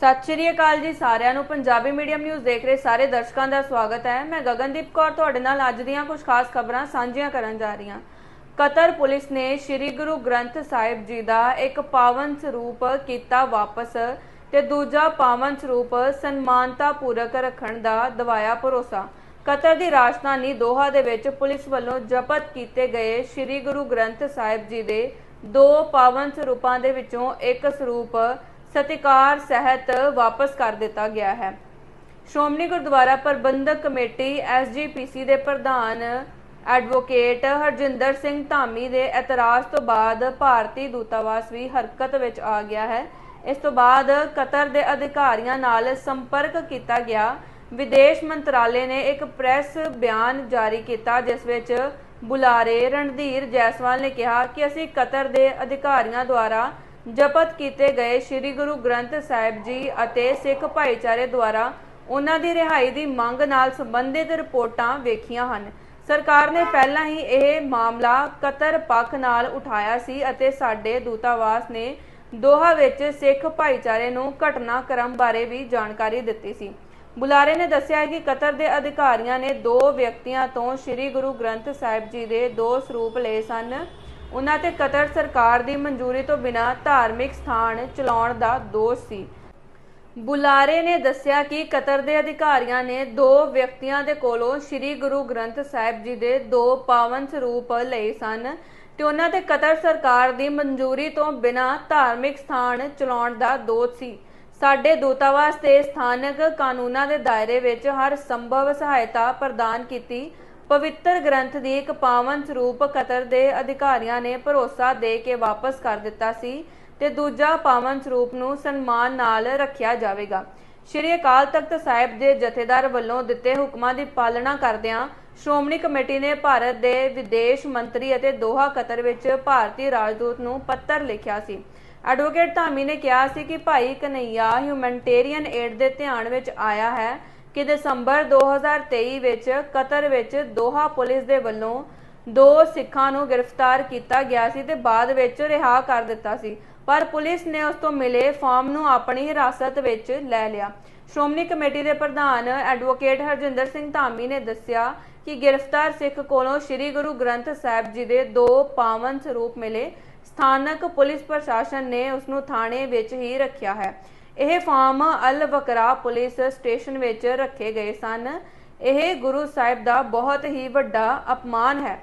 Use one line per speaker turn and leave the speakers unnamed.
ਸਤਿ ਸ਼੍ਰੀ ਅਕਾਲ ਜੀ ਸਾਰਿਆਂ ਨੂੰ। ਪੰਜਾਬੀ ਮੀਡੀਅਮ ਨਿਊਜ਼ ਦੇਖ ਰਹੇ ਸਾਰੇ ਦਰਸ਼ਕਾਂ ਦਾ ਸਵਾਗਤ ਹੈ। ਮੈਂ ਗਗਨਦੀਪ ਕੌਰ ਤੁਹਾਡੇ ਨਾਲ ਅੱਜ ਦੀਆਂ ਕੁਝ ਖਾਸ ਖਬਰਾਂ ਸਾਂਝੀਆਂ ਕਰਨ ਜਾ ਰਹੀ ਹਾਂ। ਕਤਰ ਪੁਲਿਸ ਨੇ ਸ੍ਰੀ ਗੁਰੂ ਗ੍ਰੰਥ ਸਾਹਿਬ ਜੀ ਦਾ ਇੱਕ ਪਾਵਨ ਸਰੂਪ ਕੀਤਾ ਵਾਪਸ ਤੇ ਦੂਜਾ ਪਾਵਨ ਸਰੂਪ ਸਨਮਾਨਤਾ ਪੂਰਕ ਰੱਖਣ ਦਾ ਦਵਾਇਆ ਭਰੋਸਾ। ਕਤਰ ਦੀ ਰਾਜਧਾਨੀ ਦੋਹਾ ਦੇ ਵਿੱਚ ਪੁਲਿਸ ਵੱਲੋਂ ਜ਼ਬਤ ਕੀਤੇ ਗਏ ਸ੍ਰੀ ਗੁਰੂ ਗ੍ਰੰਥ ਸਾਹਿਬ ਜੀ ਦੇ ਦੋ ਪਾਵਨ ਸਰੂਪਾਂ ਦੇ ਵਿੱਚੋਂ ਇੱਕ ਸਰੂਪ ਸਤਿਕਾਰ ਸਹਿਤ ਵਾਪਸ ਕਰ ਦਿੱਤਾ ਗਿਆ ਹੈ। ਸ਼੍ਰੋਮਣੀ ਗੁਰਦੁਆਰਾ ਪ੍ਰਬੰਧਕ ਕਮੇਟੀ ਐਸਜੀਪੀਸੀ ਦੇ ਪ੍ਰਧਾਨ ਐਡਵੋਕੇਟ ਹਰਜਿੰਦਰ ਸਿੰਘ ਧਾਮੀ ਦੇ ਇਤਰਾਜ਼ ਤੋਂ ਬਾਅਦ ਭਾਰਤੀ ਦੂਤਾਵਾਸ ਵੀ ਹਰਕਤ ਵਿੱਚ ਆ ਗਿਆ ਹੈ। ਇਸ ਤੋਂ ਬਾਅਦ ਕਤਰ ਦੇ ਅਧਿਕਾਰੀਆਂ ਨਾਲ ਸੰਪਰਕ ਕੀਤਾ ਗਿਆ। ਵਿਦੇਸ਼ ਮੰਤਰਾਲੇ ਨੇ ਇੱਕ ਪ੍ਰੈਸ ਬਿਆਨ ਜਾਰੀ ਕੀਤਾ, ਜਿਸ ਵਿੱਚ ਬੁਲਾਰੇ ਰਣਧੀਰ ਜੈਸਵਾਲ ਨੇ ਕਿਹਾ ਕਿ ਅਸੀਂ ਕਤਰ ਦੇ ਅਧਿਕਾਰੀਆਂ ਦੁਆਰਾ ਜਪਤ ਕੀਤੇ ਗਏ ਸ੍ਰੀ ਗੁਰੂ ਗ੍ਰੰਥ ਸਾਹਿਬ ਜੀ ਅਤੇ ਸਿੱਖ ਭਾਈਚਾਰੇ ਦੁਆਰਾ ਉਹਨਾਂ ਦੀ ਰਿਹਾਈ ਦੀ ਮੰਗ ਨਾਲ ਸੰਬੰਧਿਤ ਰਿਪੋਰਟਾਂ ਵੇਖੀਆਂ ਹਨ। ਸਰਕਾਰ ਨੇ ਪਹਿਲਾਂ ਹੀ ਇਹ ਮਾਮਲਾ ਕਤਰ ਪੱਖ ਨਾਲ ਉਠਾਇਆ ਸੀ ਅਤੇ ਸਾਡੇ ਦੂਤਾਵਾਸ ਨੇ ਦੋਹਾ ਵਿੱਚ ਸਿੱਖ ਭਾਈਚਾਰੇ ਨੂੰ ਘਟਨਾਕ੍ਰਮ ਬਾਰੇ ਵੀ ਜਾਣਕਾਰੀ ਦਿੱਤੀ ਸੀ। ਬੁਲਾਰੇ ਨੇ ਦੱਸਿਆ ਕਿ ਕਤਰ ਦੇ ਅਧਿਕਾਰੀਆਂ ਨੇ ਦੋ ਵਿਅਕਤੀਆਂ ਤੋਂ ਸ੍ਰੀ ਗੁਰੂ ਗ੍ਰੰਥ ਸਾਹਿਬ ਜੀ ਦੇ ਦੋ ਸਰੂਪ ਲਏ ਸਨ। ਉਹਨਾਂ ਤੇ ਕਤਰ ਸਰਕਾਰ ਦੀ ਮਨਜ਼ੂਰੀ ਤੋਂ ਬਿਨਾਂ ਧਾਰਮਿਕ ਸਥਾਨ ਚਲਾਉਣ ਦਾ ਦੋਸ਼ ਸੀ। ਬੁਲਾਰੇ ਨੇ ਦੱਸਿਆ ਕਿ ਕਤਰ ਦੇ ਅਧਿਕਾਰੀਆਂ ਨੇ ਦੋ ਵਿਅਕਤੀਆਂ ਦੇ ਕੋਲੋਂ ਸ੍ਰੀ ਗੁਰੂ ਗ੍ਰੰਥ ਸਾਹਿਬ ਜੀ ਦੇ ਦੋ ਪਾਵਨ ਸਰੂਪ ਲਏ ਸਨ ਤੇ ਉਹਨਾਂ ਤੇ ਕਤਰ ਸਰਕਾਰ ਦੀ ਮਨਜ਼ੂਰੀ ਤੋਂ ਬਿਨਾਂ ਧਾਰਮਿਕ ਸਥਾਨ ਚਲਾਉਣ ਦਾ ਦੋਸ਼ ਸੀ। ਸਾਡੇ ਦੂਤਾਵਾਸ ਤੇ ਸਥਾਨਕ ਕਾਨੂੰਨਾਂ ਦੇ ਦਾਇਰੇ ਵਿੱਚ ਹਰ ਸੰਭਵ ਸਹਾਇਤਾ ਪ੍ਰਦਾਨ ਕੀਤੀ ਪਵਿੱਤਰ ਗ੍ਰੰਥ ਦੀ ਇੱਕ ਪਾਵਨ ਸਰੂਪ ਕਤਰ ਦੇ ਅਧਿਕਾਰੀਆਂ ਨੇ ਭਰੋਸਾ ਦੇ ਕੇ ਵਾਪਸ ਕਰ ਦਿੱਤਾ ਸੀ ਤੇ ਦੂਜਾ ਪਾਵਨ ਸਰੂਪ ਨੂੰ ਸਨਮਾਨ ਨਾਲ ਰੱਖਿਆ ਜਾਵੇਗਾ। ਸ਼੍ਰੀ ਅਕਾਲ ਤਖਤ ਸਾਹਿਬ ਦੇ ਜਥੇਦਾਰ ਵੱਲੋਂ ਦਿੱਤੇ ਹੁਕਮਾਂ ਦੀ ਪਾਲਣਾ ਕਰਦਿਆਂ ਸ਼੍ਰੋਮਣੀ ਕਮੇਟੀ ਨੇ ਭਾਰਤ ਦੇ ਵਿਦੇਸ਼ ਮੰਤਰੀ ਅਤੇ ਦੋਹਾ ਕਤਰ ਵਿੱਚ ਭਾਰਤੀ ਰਾਜਦੂਤ ਨੂੰ ਪੱਤਰ ਲਿਖਿਆ ਸੀ। ਐਡਵੋਕੇਟ ਧਾਮੀ ਨੇ ਕਿਹਾ ਸੀ ਕਿ ਭਾਈ ਕਨਈਆ ਹਿਊਮੈਨਟੇਰੀਅਨ ਏਡ ਦੇ ਧਿਆਨ ਵਿੱਚ ਆਇਆ ਹੈ ਕਿ ਦਸੰਬਰ 2023 ਵਿੱਚ ਕਤਰ ਵਿੱਚ ਦੋਹਾ ਪੁਲਿਸ ਦੇ ਵੱਲੋਂ ਦੋ ਸਿੱਖਾਂ ਨੂੰ ਗ੍ਰਿਫਤਾਰ ਕੀਤਾ ਗਿਆ ਸੀ ਤੇ ਬਾਅਦ ਵਿੱਚ ਰਿਹਾ ਕਰ ਦਿੱਤਾ ਸੀ। ਪਰ ਪੁਲਿਸ ਨੇ ਉਸ ਤੋਂ ਮਿਲੇ ਫਾਰਮ ਨੂੰ ਆਪਣੀ ਹਿਰਾਸਤ ਵਿੱਚ ਲੈ ਲਿਆ। ਸ਼੍ਰੋਮਣੀ ਕਮੇਟੀ ਦੇ ਪ੍ਰਧਾਨ ਐਡਵੋਕੇਟ ਹਰਜਿੰਦਰ ਸਿੰਘ ਧਾਮੀ ਨੇ ਦੱਸਿਆ ਕਿ ਗ੍ਰਿਫਤਾਰ ਸਿੱਖ ਕੋਲੋਂ ਸ੍ਰੀ ਗੁਰੂ ਗ੍ਰੰਥ ਸਾਹਿਬ ਜੀ ਦੇ ਦੋ ਪਾਵਨ ਸਰੂਪ ਮਿਲੇ। ਸਥਾਨਕ ਪੁਲਿਸ ਪ੍ਰਸ਼ਾਸਨ ਨੇ ਉਸ ਨੂੰ ਥਾਣੇ ਵਿੱਚ ਹੀ ਰੱਖਿਆ ਹੈ। ਇਹ form Al Wakra police station ਵਿੱਚ ਰੱਖੇ ਗਏ ਸਨ। ਇਹ ਗੁਰੂ ਸਾਹਿਬ ਦਾ ਬਹੁਤ ਹੀ ਵੱਡਾ ਅਪਮਾਨ ਹੈ।